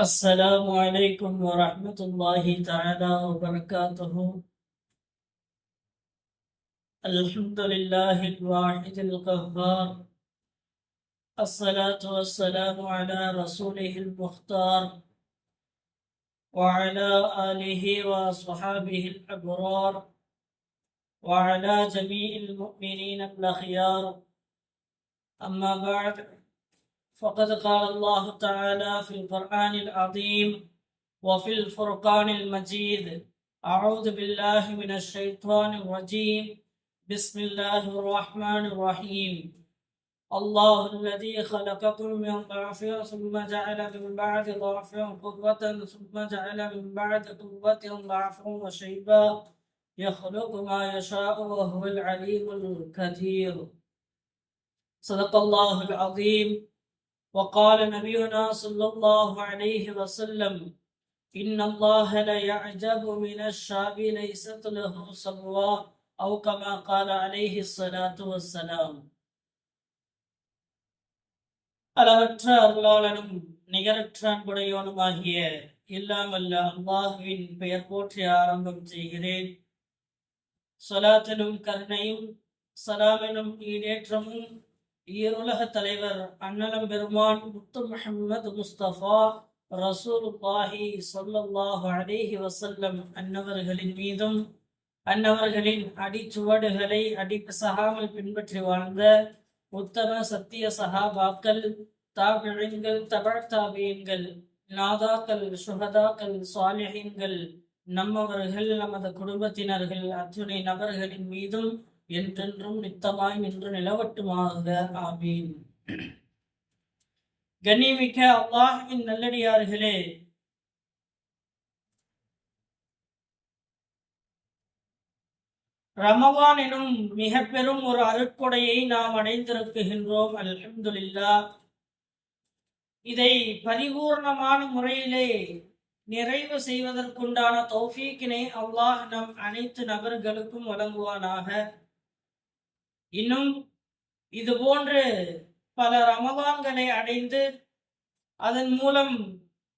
السلام عليكم ورحمة الله تعالى وبركاته. الحمد لله الواحد القهار. الصلاة والسلام على رسوله المختار وعلى آله وصحابه الأبرار وعلى جميع المؤمنين الأخيار. أما بعد فقد قال الله تعالى في القرآن العظيم وفي الفرقان المجيد أعوذ بالله من الشيطان الرجيم. بسم الله الرحمن الرحيم. الله الذي خلقكم من ضعف ثم جعل من بعد ضعف قوة ثم جعل من بعد قوة ضعفا وشيبا. يخلق ما يشاء وهو العليم القدير صدق الله العظيم. وقال نبينا صلى الله عليه وسلم إن الله لا يعجب من الشاب ليست له صلوى أو كما قال عليه الصلاة والسلام அளவற்ற அருளாளனும் நிகரற்ற அன்புடையவனுமாகிய இல்லாமல்ல அல்லாஹுவின் பெயர் போற்றி ஆரம்பம் செய்கிறேன் சொலாத்திலும் கருணையும் சலாமெனும் ஈடேற்றமும் ஈருலக தலைவர் அண்ணலம் பெருமான் முத்து முஹம்மது முஸ்தபா ரசூலுல்லாஹி சொல்லல்லாஹு அலேஹி வசல்லம் அன்னவர்களின் மீதும் அன்னவர்களின் அடிச்சுவடுகளை அடிப்பசகாமல் பின்பற்றி வாழ்ந்த உத்தம சத்திய சகாபாக்கள் தாபிழங்கள் தபழ் தாபியங்கள் நாதாக்கள் சுகதாக்கள் சுவாலிஹீன்கள் நம்மவர்கள் நமது குடும்பத்தினர்கள் அத்துணை நபர்களின் மீதும் என்றென்றும் நித்தமாய் நின்று நிலவட்டுமாக. ஆமீன். கண்ணிமிக்க அல்லாஹுவின் நல்லடியார்களே ரமவான் எனும் மிக பெரும் ஒரு அருட்கொடையை நாம் அடைந்திருக்குகின்றோம். அல்ஹம்துலில்லா. இதை பரிபூர்ணமான முறையிலே நிறைவு செய்வதற்குண்டான தௌஃபீக்கினை அல்லாஹ் நம் அனைத்து நபர்களுக்கும் வழங்குவானாக. இன்னும் இது போன்று பல ரமதான்களை அடைந்து அதன் மூலம்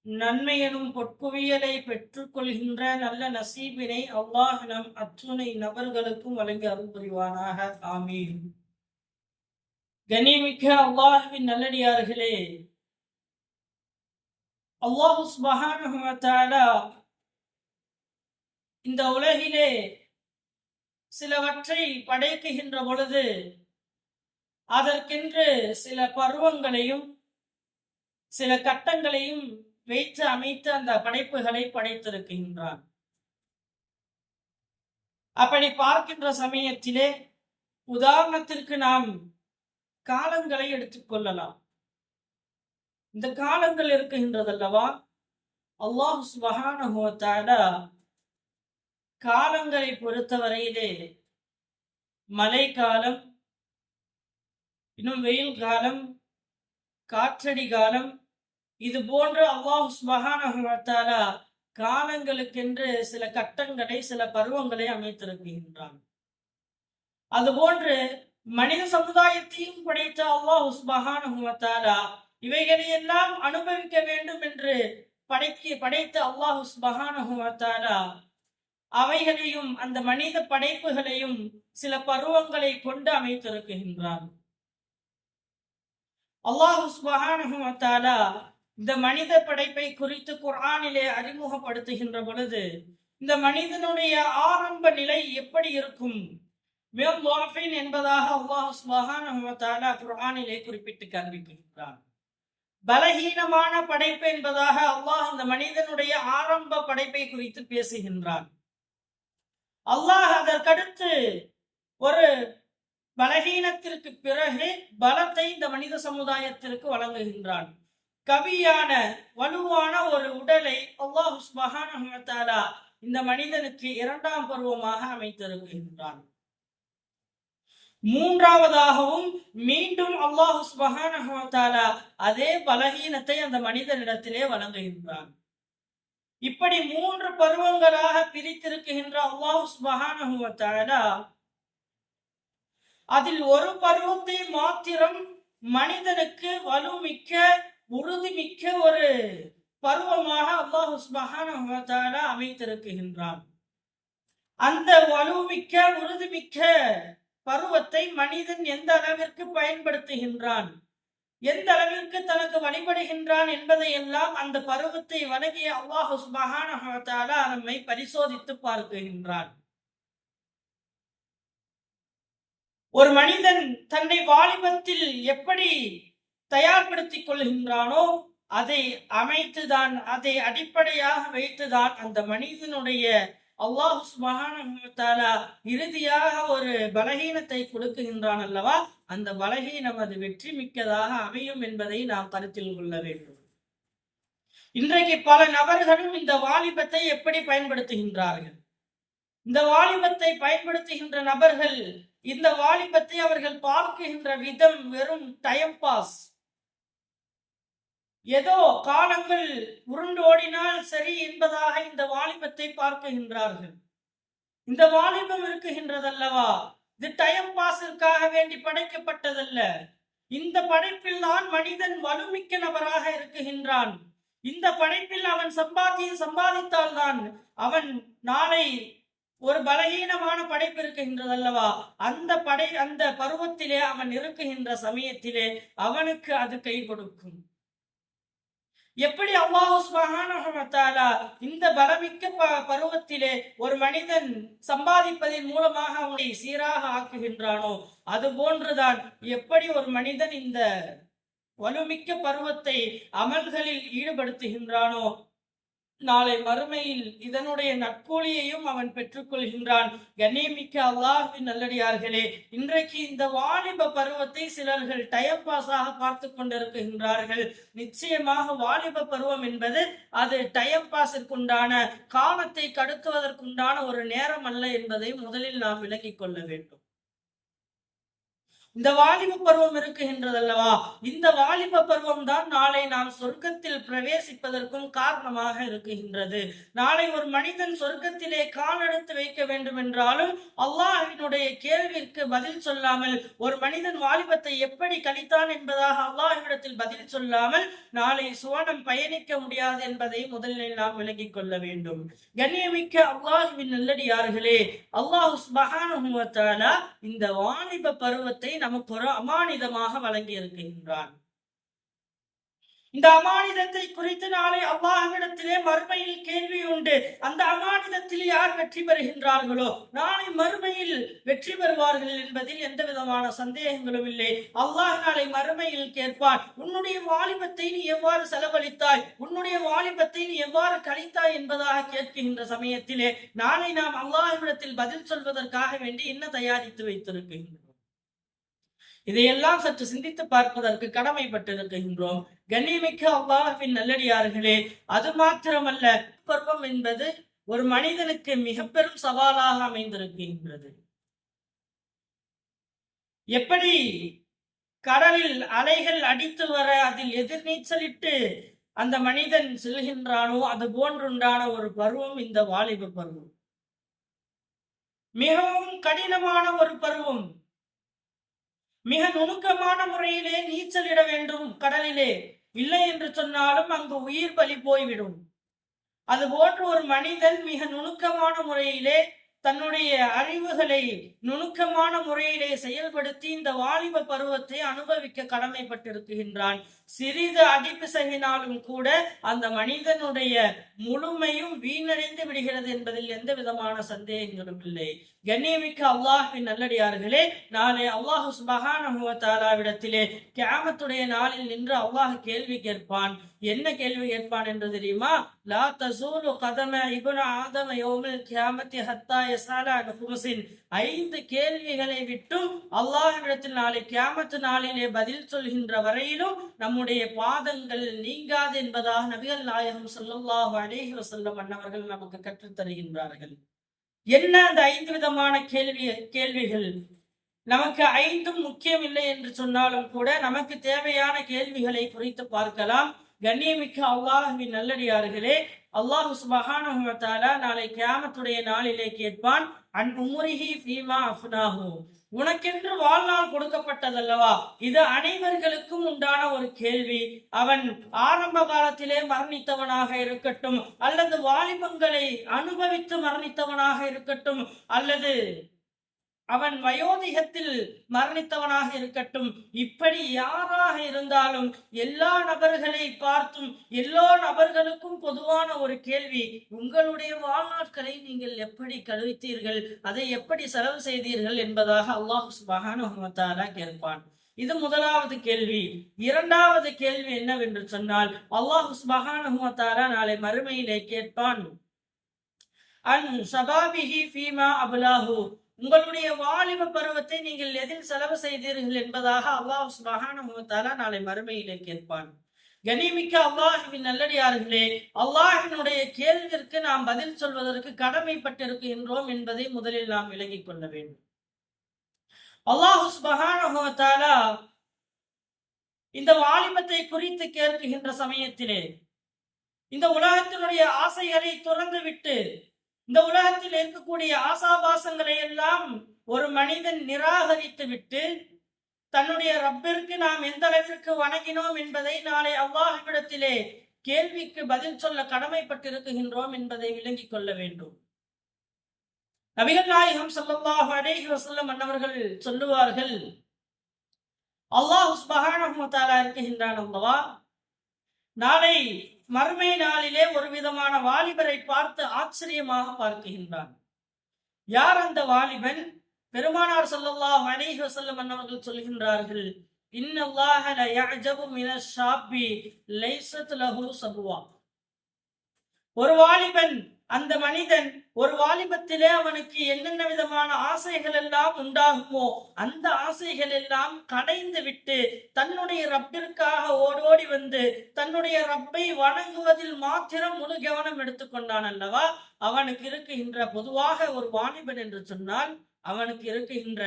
நன்மை எனும் பொற்குவியலை பெற்றுக்கொள்கின்ற நல்ல நசீபினை அல்லாஹ் நம் அத்துணை நபர்களுக்கும் வழங்கி அருள் புரிவானாக. ஆமீன். கனிமிக்க அல்லாஹுவின் நல்லடியார்களே அல்லாஹு சுபஹானஹு இந்த உலகிலே சிலவற்றை படைக்குகின்ற பொழுது அதற்கென்று சில பருவங்களையும் சில கட்டங்களையும் வைத்து அமைத்து அந்த படைப்புகளை படைத்திருக்கின்றான். அப்படி பார்க்கின்ற சமயத்திலே உதாரணத்திற்கு நாம் காலங்களை எடுத்துக்கொள்ளலாம் இந்த காலங்கள் இருக்குகின்றதல்லவா அல்லாஹ் சுபஹானஹு காலங்களை பொறுத்தவரையிலே மழை காலம் இன்னும் வெயில் காலம் காற்றடி காலம் இது போன்ற அல்லாஹ் சுபஹானஹு காலங்களுக்கென்று சில கட்டங்களை சில பருவங்களை அமைத்திருக்கின்றான். அதுபோன்று மனித சமுதாயத்தையும் படைத்த அல்லாஹ் சுபஹானஹு இவைகளை எல்லாம் அனுபவிக்க வேண்டும் என்று படைக்க படைத்த அல்லாஹ் சுபஹானஹு அவைகளையும் அந்த மனித படைப்புகளையும் சில பருவங்களை கொண்டு அமைத்திருக்கின்றான். அல்லாஹு சுபஹானஹு இந்த மனித படைப்பை குறித்து குரானிலே அறிமுகப்படுத்துகின்ற பொழுது இந்த மனிதனுடைய ஆரம்ப நிலை எப்படி இருக்கும்? மேல் என்பதாக அல்லாஹு சுபஹானஹு குரானிலே குறிப்பிட்டு காண்பிக்கின்றான் பலகீனமான படைப்பு என்பதாக அல்லாஹ் அந்த மனிதனுடைய ஆரம்ப படைப்பை குறித்து பேசுகின்றான். அல்லாஹ் அதற்கடுத்து ஒரு பலகீனத்திற்கு பிறகு பலத்தை இந்த மனித சமுதாயத்திற்கு வழங்குகின்றான். கவியான வலுவான ஒரு உடலை அல்லாஹ் மகானா இந்த மனிதனுக்கு இரண்டாம் பருவமாக அமைத்திருக்கின்றான். மூன்றாவதாகவும் மீண்டும் அல்லாஹு மகானா அதே பலகீனத்தை அந்த மனிதனிடத்திலே வழங்குகின்றான். இப்படி மூன்று பருவங்களாக பிரித்திருக்கின்ற அல்லாஹ் சுபஹானஹு அதில் ஒரு பருவத்தை மாத்திரம் மனிதனுக்கு வலுமிக்க உறுதிமிக்க ஒரு பருவமாக அல்லாஹு சுப்ஹானஹு வ அமைத்திருக்கின்றான். அந்த வலுமிக்க உறுதிமிக்க பருவத்தை மனிதன் எந்த அளவிற்கு பயன்படுத்துகின்றான்? எந்த அளவிற்கு தனக்கு வழிபடுகின்றான் என்பதை எல்லாம் அந்த பருவத்தை வணங்கிய அல்லாஹு சுப்ஹானஹு நம்மை பரிசோதித்து பார்க்குகின்றான் ஒரு மனிதன் தன்னை வாலிபத்தில் எப்படி தயார்படுத்திக் கொள்கின்றானோ அதை அமைத்துதான் அதை அடிப்படையாக வைத்துதான் அந்த மனிதனுடைய அல்லாஹு சுப்ஹானஹு இறுதியாக ஒரு பலகீனத்தை கொடுக்குகின்றான் அல்லவா? அந்த பலகீனம் அது வெற்றி மிக்கதாக அமையும் என்பதை நாம் கருத்தில் கொள்ள வேண்டும். இன்றைக்கு பல நபர்களும் இந்த வாலிபத்தை எப்படி பயன்படுத்துகின்றார்கள்? இந்த வாலிபத்தை பயன்படுத்துகின்ற நபர்கள் இந்த வாலிபத்தை அவர்கள் பார்க்குகின்ற விதம் வெறும் டைம் பாஸ் ஏதோ காலங்கள் உருண்டோடினால் சரி என்பதாக இந்த வாலிபத்தை பார்க்குகின்றார்கள். இந்த வாலிபம் இருக்குகின்றதல்லவா? இது டைம் பாஸிற்காக வேண்டி படைக்கப்பட்டதல்ல. இந்த படைப்பில் தான் மனிதன் வலுமிக்க நபராக இருக்குகின்றான். இந்த படைப்பில் அவன் சம்பாத்தியம் சம்பாதித்தால்தான் அவன் நாளை ஒரு பலகீனமான படைப்பு இருக்குகின்றதல்லவா? அந்த படை அந்த பருவத்திலே அவன் இருக்குகின்ற சமயத்திலே அவனுக்கு அது கை கொடுக்கும். எப்படி அல்லாஹு சுப்ஹானஹு இந்த பலமிக்க ப- பருவத்திலே ஒரு மனிதன் சம்பாதிப்பதன் மூலமாக அவனை சீராக ஆக்குகின்றானோ அது போன்றுதான் எப்படி ஒரு மனிதன் இந்த வலுமிக்க பருவத்தை அமல்களில் ஈடுபடுத்துகின்றானோ நாளை மறுமையில் இதனுடைய நற்கூலியையும் அவன் பெற்றுக்கொள்கின்றான். கண்ணியமிக்க அல்லாஹின் நல்லடியார்களே இன்றைக்கு இந்த வாலிப பருவத்தை சிலர்கள் டயர் பாஸாக பார்த்து கொண்டிருக்கின்றார்கள். நிச்சயமாக வாலிப பருவம் என்பது அது டயர் பாஸிற்குண்டான காலத்தை கடத்துவதற்குண்டான ஒரு நேரம் அல்ல என்பதை முதலில் நாம் விளங்கிக் கொள்ள வேண்டும். இந்த வாலிப பருவம் இருக்குகின்றதல்லவா? இந்த வாலிப பருவம் தான் நாளை நாம் சொர்க்கத்தில் பிரவேசிப்பதற்கும் காரணமாக இருக்குகின்றது. நாளை ஒரு மனிதன் சொர்க்கத்திலே காலெடுத்து வைக்க வேண்டும் என்றாலும் அல்லாஹினுடைய கேள்விற்கு பதில் சொல்லாமல் ஒரு மனிதன் வாலிபத்தை எப்படி கழித்தான் என்பதாக அல்லாஹிடத்தில் பதில் சொல்லாமல் நாளை சுவனம் பயணிக்க முடியாது என்பதை முதலில் நாம் விளங்கிக் கொள்ள வேண்டும். கண்ணியமிக்க அல்லாஹுவின் நல்லடியார்களே அல்லாஹ் இந்த வாலிப பருவத்தை நமக்கு ஒரு அமானிதமாக வழங்கி இருக்கின்றான் இந்த அமானிதத்தை குறித்து நாளை அல்லாஹ்விடத்திலே மறுமையில் கேள்வி உண்டு. அந்த அமானிதத்தில் யார் வெற்றி பெறுகின்றார்களோ? நாளை மறுமையில் வெற்றி பெறுவார்கள் என்பதில் எந்த விதமான சந்தேகங்களும் இல்லை. அல்லாஹ் நாளை மறுமையில் கேட்பான் உன்னுடைய வாலிபத்தை நீ எவ்வாறு செலவழித்தாய்? உன்னுடைய வாலிபத்தை நீ எவ்வாறு கழித்தாய்? என்பதாக கேட்கின்ற சமயத்திலே நாளை நாம் அல்லாஹ்விடத்தில் பதில் சொல்வதற்காக வேண்டி என்ன தயாரித்து வைத்திருக்கின்றோம். இதையெல்லாம் சற்று சிந்தித்து பார்ப்பதற்கு கடமைப்பட்டிருக்கின்றோம். கண்ணியமிக்க அவ்வாஹின் நல்லடியார்களே அது மாத்திரமல்ல பருவம் என்பது ஒரு மனிதனுக்கு மிக பெரும் சவாலாக அமைந்திருக்கின்றது. எப்படி கடலில் அலைகள் அடித்து வர அதில் எதிர்நீச்சலிட்டு அந்த மனிதன் செல்கின்றானோ அது போன்றுண்டான ஒரு பருவம் இந்த வாலிப பருவம். மிகவும் கடினமான ஒரு பருவம். மிக நுணுக்கமான முறையிலே நீச்சலிட வேண்டும் கடலிலே. இல்லை என்று சொன்னாலும் அங்கு உயிர் பலி போய்விடும். அது போன்று ஒரு மனிதன் மிக நுணுக்கமான முறையிலே தன்னுடைய அறிவுகளை நுணுக்கமான முறையிலே செயல்படுத்தி இந்த வாலிப பருவத்தை அனுபவிக்க கடமைப்பட்டிருக்கின்றான். சிறிது அடிப்பிசகினாலும் கூட அந்த மனிதனுடைய முழுமையும் வீணடைந்து விடுகிறது என்பதில் எந்த விதமான சந்தேகங்களும் இல்லை. கண்ணியமிக்க அல்லாஹின் நல்லடியார்களே நாளை அல்லாஹு சுபஹானஹு கேமத்துடைய நாளில் நின்று அல்லாஹ் கேள்வி கேட்பான். என்ன கேள்வி கேட்பான் என்று தெரியுமா? லா தசூலு கதம இபுன ஆதம யோமில் கேமத்தி ஹத்தா எசாலா அன் ஐந்து கேள்விகளை விட்டும் அல்லாஹ்விடத்தில் நாளை கேமத்து நாளிலே பதில் சொல்கின்ற வரையிலும் நம்முடைய பாதங்கள் நீங்காது என்பதாக நபிகள் நாயகம் சொல்லல்லாஹு அலைஹி வசல்லம் அன்னவர்கள் நமக்கு கற்றுத் தருகின்றார்கள் என்ன அந்த ஐந்து விதமான கேள்வி கேள்விகள்? நமக்கு ஐந்தும் முக்கியம் இல்லை என்று சொன்னாலும் கூட நமக்கு தேவையான கேள்விகளை குறித்து பார்க்கலாம். கண்ணியமிக்க அல்லாஹுவின் நல்லடியார்களே அல்லாஹு சுபஹானஹு நாளை கியாமத்துடைய நாளிலே கேட்பான் அன் உம்ரிஹி ஃபீமா அஃப்னாஹு. உனக்கென்று வாழ்நாள் கொடுக்கப்பட்டதல்லவா? இது அனைவர்களுக்கும் உண்டான ஒரு கேள்வி. அவன் ஆரம்ப காலத்திலே மரணித்தவனாக இருக்கட்டும் அல்லது வாலிபங்களை அனுபவித்து மரணித்தவனாக இருக்கட்டும் அல்லது அவன் வயோதிகத்தில் மரணித்தவனாக இருக்கட்டும். இப்படி யாராக இருந்தாலும் எல்லா நபர்களை பார்த்தும் எல்லா நபர்களுக்கும் பொதுவான ஒரு கேள்வி உங்களுடைய வாழ்நாட்களை நீங்கள் எப்படி கழித்தீர்கள்? அதை எப்படி செலவு செய்தீர்கள் என்பதாக அல்லாஹ் சுபஹானஹு கேட்பான். இது முதலாவது கேள்வி. இரண்டாவது கேள்வி என்னவென்று சொன்னால் அல்லாஹ் சுபஹானஹு நாளை மறுமையிலே கேட்பான். அன் சபாபிஹி ஃபீமா அபுலாஹு. உங்களுடைய வாலிப பருவத்தை நீங்கள் எதில் செலவு செய்தீர்கள் என்பதாக அல்லாஹ் சுபகான நாளை மறுமையிலே கேட்பான். கனிமிக்க அல்லாஹுவின் நல்லடியார்களே அல்லாஹினுடைய கேள்விற்கு நாம் பதில் சொல்வதற்கு கடமைப்பட்டிருக்கின்றோம் என்பதை முதலில் நாம் விளங்கிக் கொள்ள வேண்டும். அல்லாஹு சுபஹானஹு இந்த வாலிபத்தை குறித்து கேட்கின்ற சமயத்திலே இந்த உலகத்தினுடைய ஆசைகளை துறந்துவிட்டு இந்த உலகத்தில் இருக்கக்கூடிய ஆசாபாசங்களை எல்லாம் ஒரு மனிதன் நிராகரித்து விட்டு தன்னுடைய ரப்பிற்கு நாம் எந்த அளவிற்கு வணங்கினோம் என்பதை நாளை அவ்வாஹிடத்திலே கேள்விக்கு பதில் சொல்ல கடமைப்பட்டிருக்கின்றோம் என்பதை விளங்கிக் கொள்ள வேண்டும். நபிகள் நாயகம் ஸல்லல்லாஹு அலைஹி வசல்லம் அன்னவர்கள் சொல்லுவார்கள் அல்லாஹ் சுப்ஹானஹு வ இருக்கின்றான் அல்லவா? நாளை மறுமை நாளிலே ஒரு விதமான வாலிபரை பார்த்து ஆச்சரியமாக பார்க்கின்றான் யார் அந்த வாலிபன்? பெருமானார் சொல்லல்லா அலைஹி வசல்லம் அன்னவர்கள் சொல்கின்றார்கள் இன்னல்லாஹ ல யஅஜபு மினஷ் ஷாப்பி லைஸத் லஹு சபுவா ஒரு வாலிபன் அந்த மனிதன் ஒரு வாலிபத்திலே அவனுக்கு என்னென்ன விதமான ஆசைகள் எல்லாம் உண்டாகுமோ அந்த ஆசைகள் எல்லாம் கடைந்து விட்டு தன்னுடைய ரப்பிற்காக ஓடோடி வந்து தன்னுடைய ரப்பை வணங்குவதில் மாத்திரம் முழு கவனம் எடுத்துக்கொண்டான் அல்லவா? அவனுக்கு இருக்குகின்ற பொதுவாக ஒரு வாலிபன் என்று சொன்னால் அவனுக்கு இருக்குகின்ற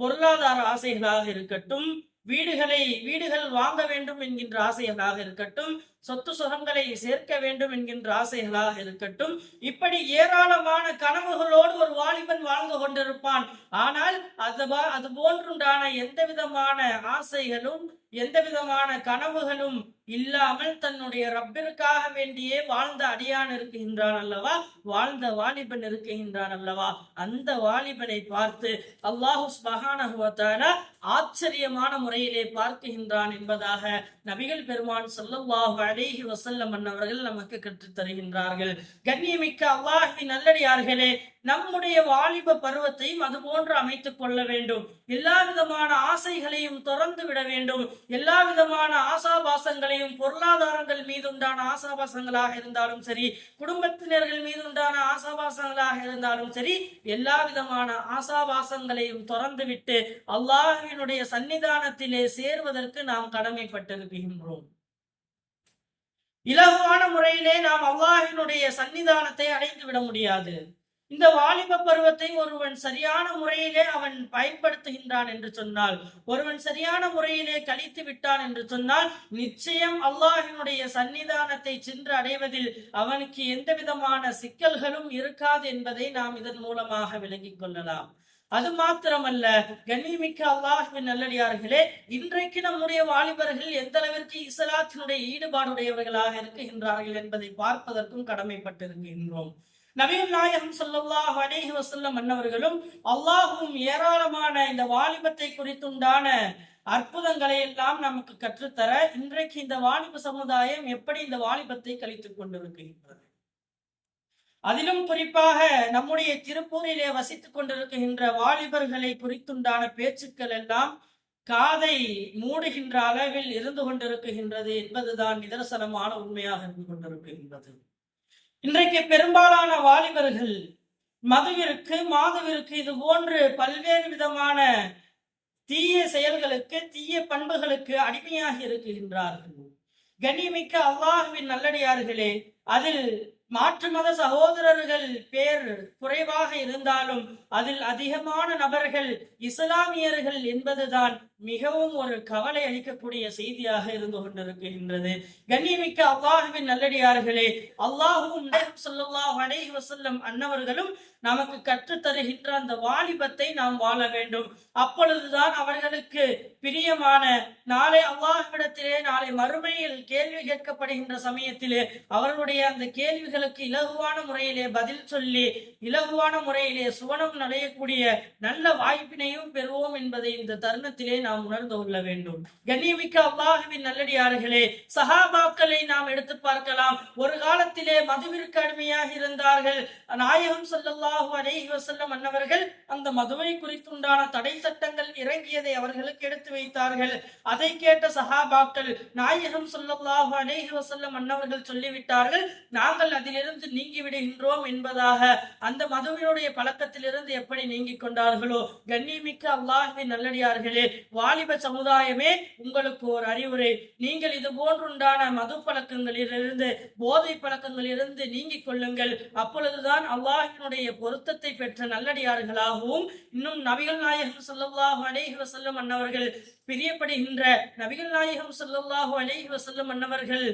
பொருளாதார ஆசைகளாக இருக்கட்டும் வீடுகளை வீடுகள் வாங்க வேண்டும் என்கின்ற ஆசைகளாக இருக்கட்டும் சொத்து சுகங்களை சேர்க்க வேண்டும் என்கின்ற ஆசைகளாக இருக்கட்டும். இப்படி ஏராளமான கனவுகளோடு ஒரு வாலிபன் வாழ்ந்து கொண்டிருப்பான். ஆனால் அது அது போன்றுண்டான எந்த விதமான ஆசைகளும் எந்த விதமான கனவுகளும் இல்லாமல் தன்னுடைய ரப்பிற்காக வேண்டியே வாழ்ந்த அடியான் இருக்கின்றான் அல்லவா? வாழ்ந்த வாலிபன் இருக்கின்றான் அல்லவா? அந்த வாலிபனை பார்த்து அல்லாஹு மகானகுவத்தான ஆச்சரியமான முறையிலே பார்க்குகின்றான் என்பதாக நபிகள் பெருமான் சொல்லுவாக அலிஹி வசல்லம் அன்னவர்கள் நமக்கு கற்றுத் தருகின்றார்கள். கண்ணியமிக்க அல்லாஹி நல்லடியார்களே நம்முடைய வாலிப பருவத்தையும் அது போன்று அமைத்துக் கொள்ள வேண்டும். எல்லா விதமான ஆசைகளையும் துறந்து விட வேண்டும். எல்லா விதமான ஆசாபாசங்களையும் பொருளாதாரங்கள் மீதுண்டான ஆசாபாசங்களாக இருந்தாலும் சரி குடும்பத்தினர்கள் மீதுண்டான ஆசாபாசங்களாக இருந்தாலும் சரி எல்லா விதமான ஆசாபாசங்களையும் துறந்து விட்டு அல்லாஹ்வினுடைய சன்னிதானத்திலே சேர்வதற்கு நாம் கடமைப்பட்டிருக்கின்றோம். இலகுவான முறையிலே நாம் அல்லாஹினுடைய சன்னிதானத்தை அடைந்து விட முடியாது. இந்த வாலிப பருவத்தை ஒருவன் சரியான முறையிலே அவன் பயன்படுத்துகின்றான் என்று சொன்னால் ஒருவன் சரியான முறையிலே கழித்து விட்டான் என்று சொன்னால் நிச்சயம் அல்லாஹினுடைய சன்னிதானத்தை சென்று அடைவதில் அவனுக்கு எந்த விதமான சிக்கல்களும் இருக்காது என்பதை நாம் இதன் மூலமாக விளங்கிக் கொள்ளலாம். அது மாத்திரமல்ல கண்ணியமிக்க அல்லாஹின் நல்லடியார்களே இன்றைக்கு நம்முடைய வாலிபர்கள் எந்த அளவிற்கு இஸ்லாத்தினுடைய ஈடுபாடுடையவர்களாக இருக்கின்றார்கள் என்பதை பார்ப்பதற்கும் கடமைப்பட்டிருக்கின்றோம். நபிகள் நாயகம் சொல்லல்லாஹ் அலைஹி வசல்லம் அன்னவர்களும் அல்லாஹும் ஏராளமான இந்த வாலிபத்தை குறித்துண்டான அற்புதங்களை எல்லாம் நமக்கு கற்றுத்தர இன்றைக்கு இந்த வாலிப சமுதாயம் எப்படி இந்த வாலிபத்தை கழித்துக் கொண்டிருக்கின்றது? அதிலும் குறிப்பாக நம்முடைய திருப்பூரிலே வசித்துக் கொண்டிருக்கின்ற வாலிபர்களை குறித்துண்டான பேச்சுக்கள் எல்லாம் காதை மூடுகின்ற அளவில் இருந்து கொண்டிருக்கின்றது என்பதுதான் நிதர்சனமான உண்மையாக இருந்து கொண்டிருக்கின்றது. இன்றைக்கு பெரும்பாலான வாலிபர்கள் மதுவிற்கு மாதுவிற்கு இது போன்று பல்வேறு விதமான தீய செயல்களுக்கு தீய பண்புகளுக்கு அடிமையாகி இருக்கின்றார்கள். கண்ணியமிக்க அல்லாஹுவின் நல்லடியார்களே அதில் மாற்று மத சகோதரர்கள் பேர் குறைவாக இருந்தாலும் அதில் அதிகமான நபர்கள் இஸ்லாமியர்கள் என்பதுதான் மிகவும் ஒரு கவலை அளிக்கக்கூடிய செய்தியாக இருந்து கொண்டிருக்கின்றது. கண்ணியமிக்க அல்லாஹுவின் நல்லடியார்களே அல்லாஹுவும் ஸல்லல்லாஹு அலைஹி வஸல்லம் அன்னவர்களும் நமக்கு கற்றுத் தருகின்ற அந்த வாலிபத்தை நாம் வாழ வேண்டும். அப்பொழுதுதான் அவர்களுக்கு பிரியமான நாளை அல்லாஹ்விடத்திலே நாளை மறுமையில் கேள்வி கேட்கப்படுகின்ற சமயத்திலே அவர்களுடைய அந்த கேள்விகள் கேள்விகளுக்கு இலகுவான முறையிலே பதில் சொல்லி இலகுவான முறையிலே சுவனம் நடையக்கூடிய நல்ல வாய்ப்பினையும் பெறுவோம் என்பதை இந்த தருணத்திலே நாம் உணர்ந்து கொள்ள வேண்டும். கண்ணியமிக்க அல்லாஹுவின் நல்லடியார்களே சஹாபாக்களை நாம் எடுத்து பார்க்கலாம். ஒரு காலத்திலே மதுவிற்கு அடிமையாக இருந்தார்கள். நாயகம் ஸல்லல்லாஹு அலேஹி வசல்லம் அன்னவர்கள் அந்த மதுவை குறித்துண்டான தடை சட்டங்கள் இறங்கியதை அவர்களுக்கு எடுத்து வைத்தார்கள். அதை கேட்ட சஹாபாக்கள் நாயகம் சொல்லல்லாஹு அலேஹி வசல்லம் அன்னவர்கள் சொல்லிவிட்டார்கள் நாங்கள் அதிலிருந்து நீங்கி விடுகின்றோம் என்பதாக அந்த மதுவினுடைய பழக்கத்திலிருந்து எப்படி நீங்கிக் கொண்டார்களோ? கண்ணியமிக்க அல்லாஹ்வின் நல்லடியார்களே வாலிப சமுதாயமே உங்களுக்கு ஒரு அறிவுரை. நீங்கள் இது போன்றுண்டான மது பழக்கங்களிலிருந்து போதை பழக்கங்களிலிருந்து நீங்கிக் கொள்ளுங்கள். அப்பொழுதுதான் அல்லாஹினுடைய பொருத்தத்தை பெற்ற நல்லடியார்களாகவும் இன்னும் நபிகள் நாயகம் ஸல்லல்லாஹு அலேஹி வசல்லம் அன்னவர்கள் பிரியப்படுகின்ற நபிகள் நாயகம் ஸல்லல்லாஹு அலேஹி வசல்லம் அன்னவர்கள்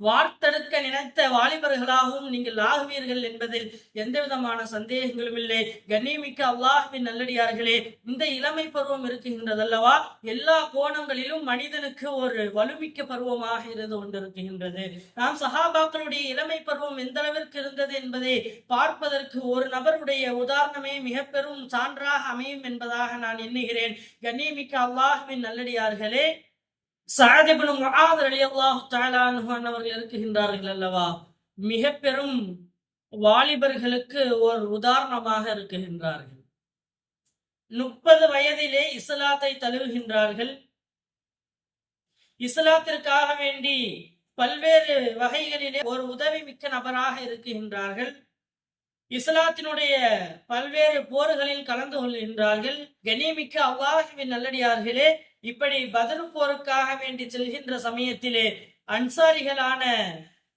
வார்த்தெடுக்க நினைத்த வாலிபர்களாகவும் நீங்கள் ஆகுவீர்கள் என்பதில் எந்த விதமான சந்தேகங்களும் இல்லை. கண்ணியமிக்க அல்லாஹுவின் நல்லடியார்களே இந்த இளமை பருவம் இருக்குகின்றதல்லவா? எல்லா கோணங்களிலும் மனிதனுக்கு ஒரு வலுமிக்க பருவமாக இருந்து கொண்டிருக்கின்றது. நாம் சஹாபாக்களுடைய இளமை பருவம் எந்த அளவிற்கு இருந்தது என்பதை பார்ப்பதற்கு ஒரு நபருடைய உதாரணமே மிக பெரும் சான்றாக அமையும் என்பதாக நான் எண்ணுகிறேன். கண்ணியமிக்க அல்லாஹுவின் நல்லடியார்களே சாதிபனும் முஆத் ரலியல்லாஹு அவர்கள் இருக்குகின்றார்கள் அல்லவா? மிக பெரும் வாலிபர்களுக்கு ஒரு உதாரணமாக இருக்குகின்றார்கள். முப்பது வயதிலே இஸ்லாத்தை தழுவுகின்றார்கள். இஸ்லாத்திற்காக வேண்டி பல்வேறு வகைகளிலே ஒரு உதவி மிக்க நபராக இருக்குகின்றார்கள். இஸ்லாத்தினுடைய பல்வேறு போர்களில் கலந்து கொள்கின்றார்கள். கனிமிக்க அல்லாஹுவின் நல்லடியார்களே இப்படி பதில் போருக்காக வேண்டி செல்கின்ற சமயத்திலே அன்சாரிகளான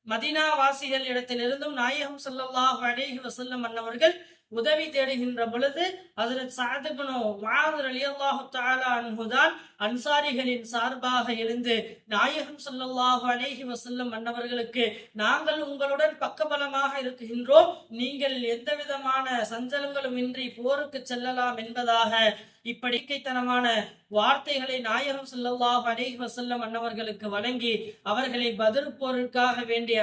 மதினாவாசிகள் இடத்திலிருந்தும் நாயகம் ஸல்லல்லாஹு அலைஹி வசல்லம் அன்னவர்கள் உதவி தேடுகின்ற பொழுது ஹஜரத் சஅத் இப்னு அலி அல்லாஹு தஆலா அன்ஹுதான் அன்சாரிகளின் சார்பாக இருந்து நாயகம் சொல்லல்லாஹு அலேஹி வசல்லம் மன்னவர்களுக்கு நாங்கள் உங்களுடன் பக்கபலமாக இருக்குகின்றோம். நீங்கள் எந்த விதமான சஞ்சலங்களும் இன்றி போருக்கு செல்லலாம் என்பதாக இப்படிக்கைத்தனமான வார்த்தைகளை நாயகம் சொல்லல்லாஹு அலேஹி வசல்லம் மன்னவர்களுக்கு வழங்கி அவர்களை பதில் போருக்காக வேண்டிய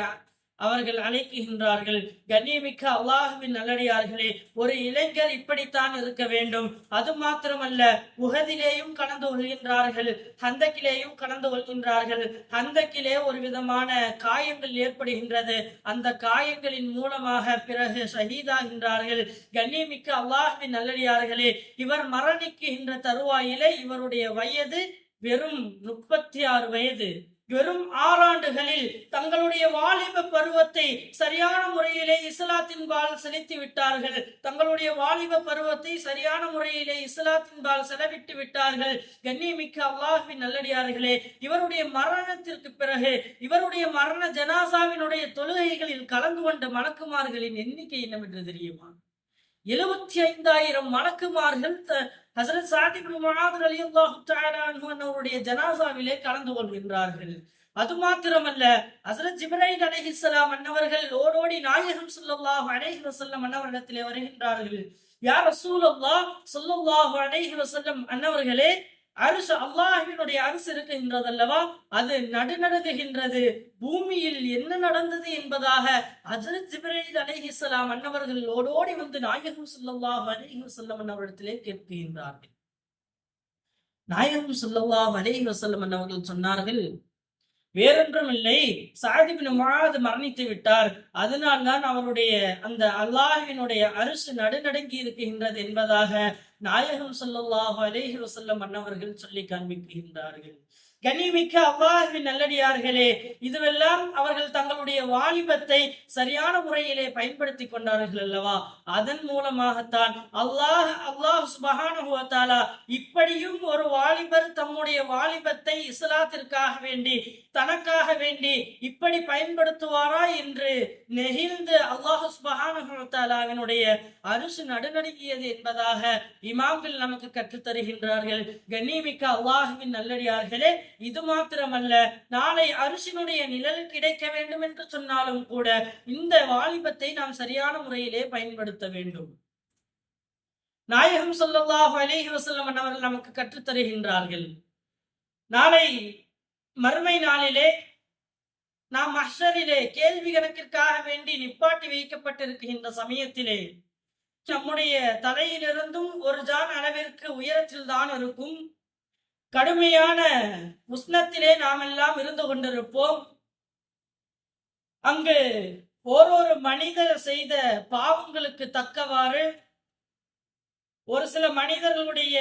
அவர்கள் அழைக்குகின்றார்கள். கண்ணியமிக்க அல்லாஹுவின் நல்லடியார்களே ஒரு இளைஞர் இப்படித்தான் இருக்க வேண்டும். அது மாத்திரமல்ல உகதிலேயும் கலந்து கொள்கின்றார்கள் ஹந்தக்கிலேயும் கலந்து கொள்கின்றார்கள். ஹந்தக்கிலே ஒரு விதமான காயங்கள் ஏற்படுகின்றது. அந்த காயங்களின் மூலமாக பிறகு ஷஹீதாகின்றார்கள். கண்ணியமிக்க அல்லாஹுவின் நல்லடியார்களே இவர் மரணிக்குகின்ற தருவாயிலே இவருடைய வயது வெறும் முப்பத்தி ஆறு வயது. வெறும் ஆறாண்டுகளில் தங்களுடைய வாலிப பருவத்தை சரியான முறையிலே இஸ்லாத்தின் பால் செலுத்தி விட்டார்கள். தங்களுடைய வாலிப பருவத்தை சரியான முறையிலே இஸ்லாத்தின் பால் செலவிட்டு விட்டார்கள். கண்ணியமிக்க அல்லாஹின் நல்லடியார்களே இவருடைய மரணத்திற்கு பிறகு இவருடைய மரண ஜனாசாவினுடைய தொழுகைகளில் கலந்து கொண்ட மலக்குமார்களின் எண்ணிக்கை என்னவென்று தெரியுமா? எழுபத்தி ஐந்தாயிரம் மலக்குமார்கள் ஹசரத் சாதிப் முஆத் அவருடைய ஜனாசாவிலே கலந்து கொள்கின்றார்கள். அது மாத்திரமல்ல ஹசரத் ஜிப்ரைல் அலஹிஸ்லாம் அன்னவர்கள் ஓடோடி நாயகம் ஸல்லல்லாஹு அலைஹி வசல்லம் அன்னவரிடத்திலே வருகின்றார்கள். யார் ரசூலுல்லாஹ் ஸல்லல்லாஹு அலைஹி வஸல்லம் அன்னவர்களே அரசு அல்லாஹினுடைய அரசு இருக்கின்றதல்லவா? அது நடுநடுங்குகின்றது பூமியில் என்ன நடந்தது என்பதாக ஹஜரத் ஜிப்ரீல் அலைஹிஸ்ஸலாம் அன்னவர்கள் ஓடோடி வந்து நாயகம் ஸல்லல்லாஹு அலைஹி வசல்லம் அன்னவரிடத்திலே கேட்கின்றார்கள். நாயகம் ஸல்லல்லாஹு அலைஹி வசல்லம் அன்னவர்கள் சொன்னார்கள் வேறொன்றும் இல்லை சாதிபின் முஆத் மரணித்து விட்டார் அதனால்தான் அவருடைய அந்த அல்லாஹினுடைய அரிசு நடுநடுங்கி இருக்கின்றது என்பதாக நாயகம் ஸல்லல்லாஹு அலேஹி வசல்லம் அன்னவர்கள் சொல்லி காண்பிக்கின்றார்கள். கனிமிக்க அல்லாஹுவின் நல்லடியார்களே இதுவெல்லாம் அவர்கள் தங்களுடைய வாலிபத்தை சரியான முறையிலே பயன்படுத்தி கொண்டார்கள் அல்லவா? அதன் மூலமாகத்தான் அல்லாஹ் அல்லாஹ் சுபஹானஹு இப்படியும் ஒரு வாலிபர் தம்முடைய வாலிபத்தை இஸ்லாத்திற்காக வேண்டி தனக்காக வேண்டி இப்படி பயன்படுத்துவாரா என்று நெகிழ்ந்து அல்லாஹ் சுபஹானஹு அரிசு நடுநடுங்கியது என்பதாக இமாம்பில் நமக்கு கற்றுத்தருகின்றார்கள். கண்ணியமிக்க அல்லாஹுவின் நல்லடியார்களே இது மாத்திரமல்ல நாளை அரிசினுடைய நிழல் கிடைக்க வேண்டும் என்று சொன்னாலும் கூட இந்த வாலிபத்தை நாம் சரியான முறையிலே பயன்படுத்த வேண்டும். நாயகம் சொல்லல்லாஹு அலேஹி வசல்லம் அவர்கள் நமக்கு கற்றுத் தருகின்றார்கள் நாளை மறுமை நாளிலே நாம் மஹ்ஷரிலே கேள்வி கணக்கிற்காக வேண்டி நிப்பாட்டி வைக்கப்பட்டிருக்கின்ற சமயத்திலே நம்முடைய தலையிலிருந்தும் ஒரு ஜான் அளவிற்கு உயரத்தில் தான் இருக்கும். கடுமையான உஷ்ணத்திலே நாம் எல்லாம் இருந்து கொண்டிருப்போம். அங்கு ஓரொரு மனிதர் செய்த பாவங்களுக்கு தக்கவாறு ஒரு சில மனிதர்களுடைய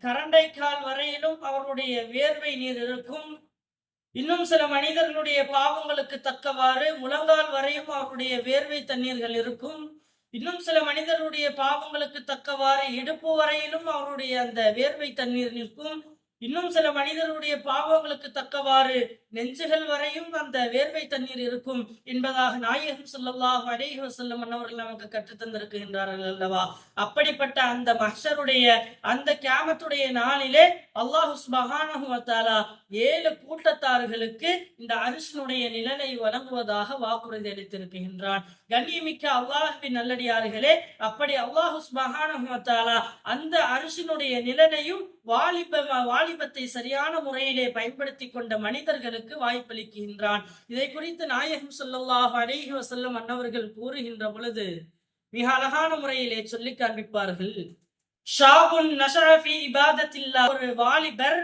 கரண்டை கால் வரையிலும் அவர்களுடைய வேர்வை நீர் இருக்கும். இன்னும் சில மனிதர்களுடைய பாவங்களுக்கு தக்கவாறு முழங்கால் வரையும் அவருடைய வேர்வை தண்ணீர்கள் இருக்கும். இன்னும் சில மனிதர்களுடைய பாவங்களுக்கு தக்கவாறு இடுப்பு வரையிலும் அவருடைய அந்த வேர்வை தண்ணீர் நிற்கும். இன்னும் சில மனிதருடைய பாவங்களுக்கு தக்கவாறு நெஞ்சுகள் வரையும் அந்த வேர்வை தண்ணீர் இருக்கும் என்பதாக நாயகம் ஸல்லல்லாஹு அலைஹி செல்லும் மன்னவர்கள் நமக்கு கற்றுத் தந்திருக்கின்றார்கள் அல்லவா? அப்படிப்பட்ட அந்த மஷருடைய அந்த கேமத்துடைய நாளிலே அல்லாஹு சுப்ஹானஹு ஏழு கூட்டத்தார்களுக்கு இந்த அரிசனுடைய நிழலை வழங்குவதாக வாக்குறுதி அளித்திருக்கின்றான். கண்ணியமிக்க அல்லாஹ்வின் நல்லடியார்களே அப்படி அல்லாஹு சுப்ஹானஹு அந்த அரிசனுடைய நிழலையும் வாலிப வாலிபத்தை சரியான முறையிலே பயன்படுத்தி கொண்ட மனிதர்களுக்கு அவர்களுக்கு வாய்ப்பளிக்கின்றான். இதை குறித்து நாயகம் ஸல்லல்லாஹு அலைஹி வசல்லம் அன்னவர்கள் கூறுகின்ற பொழுது மிக அழகான முறையிலே சொல்லி காண்பிப்பார்கள். ஷாபுன் நஷரஃபி இபாதத்தில்லா ஒரு வாலிபர்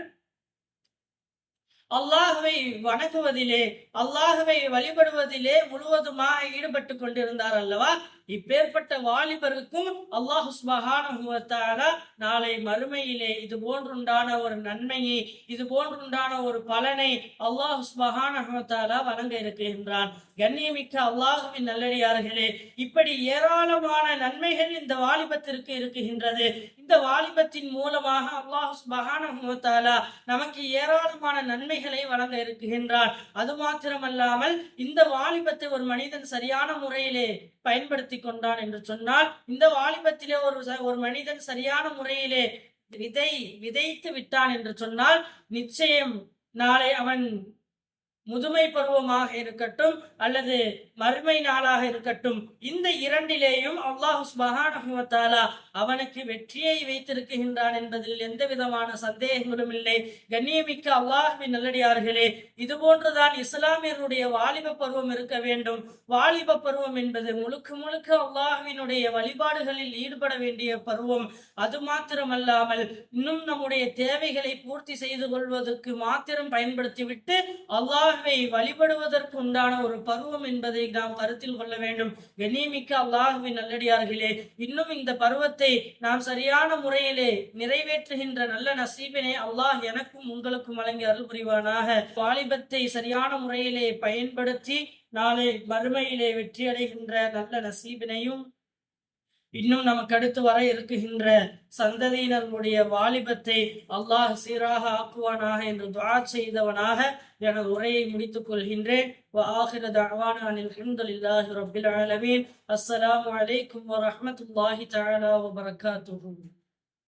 அல்லாஹுவை வணங்குவதிலே அல்லாஹுவை வழிபடுவதிலே முழுவதுமாக ஈடுபட்டு கொண்டிருந்தார் அல்லவா? இப்பேற்பட்ட வாலிபருக்கும் அல்லாஹு சுபஹானஹு நாளை மறுமையிலே இது போன்றுண்டான ஒரு நன்மையை இது போன்றுண்டான ஒரு பலனை அல்லாஹு சுபஹானஹு வழங்க இருக்கின்றான். கண்ணியமிக்க அல்லாஹுவின் நல்லடியார்களே இப்படி ஏராளமான நன்மைகள் இந்த வாலிபத்திற்கு இருக்குகின்றது இந்த வாலிபத்தின் மூலமாக அல்லாஹு சுபஹானஹு நமக்கு ஏராளமான நன்மைகளை வழங்க இருக்குகின்றான் அது மாத்திரமல்லாமல் இந்த வாலிபத்தை ஒரு மனிதன் சரியான முறையிலே பயன்படுத்தி கொண்டான் என்று சொன்னால் இந்த வாலிபத்திலே ஒரு ச- ஒரு மனிதன் சரியான முறையிலே விதை விதைத்து விட்டான் என்று சொன்னால் நிச்சயம் நாளை அவன் முதுமை பருவமாக இருக்கட்டும் அல்லது மறுமை நாளாக இருக்கட்டும் இந்த இரண்டிலேயும் அல்லாஹ் சுபஹானஹு அவனுக்கு வெற்றியை வைத்திருக்கின்றான் என்பதில் எந்த விதமான சந்தேகங்களும் இல்லை. கண்ணியமிக்க அல்லாஹுவின் நல்லடியார்களே இது போன்றுதான் இஸ்லாமியருடைய வாலிப பருவம் இருக்க வேண்டும். வாலிப பருவம் என்பது முழுக்க முழுக்க அல்லாஹுவினுடைய வழிபாடுகளில் ஈடுபட வேண்டிய பருவம். அது மாத்திரமல்லாமல் இன்னும் நம்முடைய தேவைகளை பூர்த்தி செய்து கொள்வதற்கு மாத்திரம் பயன்படுத்திவிட்டு அல்லாஹ் வழிபடுவதற்கு உண்டான ஒரு பருவம் என்பதை நாம் கருத்தில் கொள்ள வேண்டும். கண்ணியமிக்க அல்லாஹுவின் நல்லடியார்களே இன்னும் இந்த பருவத்தை நாம் சரியான முறையிலே நிறைவேற்றுகின்ற நல்ல நசீபினை அல்லாஹ் எனக்கும் உங்களுக்கும் வழங்கி அருள் புரிவானாக. வாலிபத்தை சரியான முறையிலே பயன்படுத்தி நாளை மறுமையிலே வெற்றி அடைகின்ற நல்ல நசீபினையும் இன்னும் நமக்கு அடுத்து வர இருக்குகின்ற சந்ததியினருடைய வாலிபத்தை அல்லாஹ் சீராக ஆக்குவானாக என்று துஆ செய்தவனாக எனது உரையை முடித்துக் கொள்கின்றேன் وآخر دعوانا أن الحمد لله رب العالمين السلام عليكم ورحمة الله تعالى وبركاته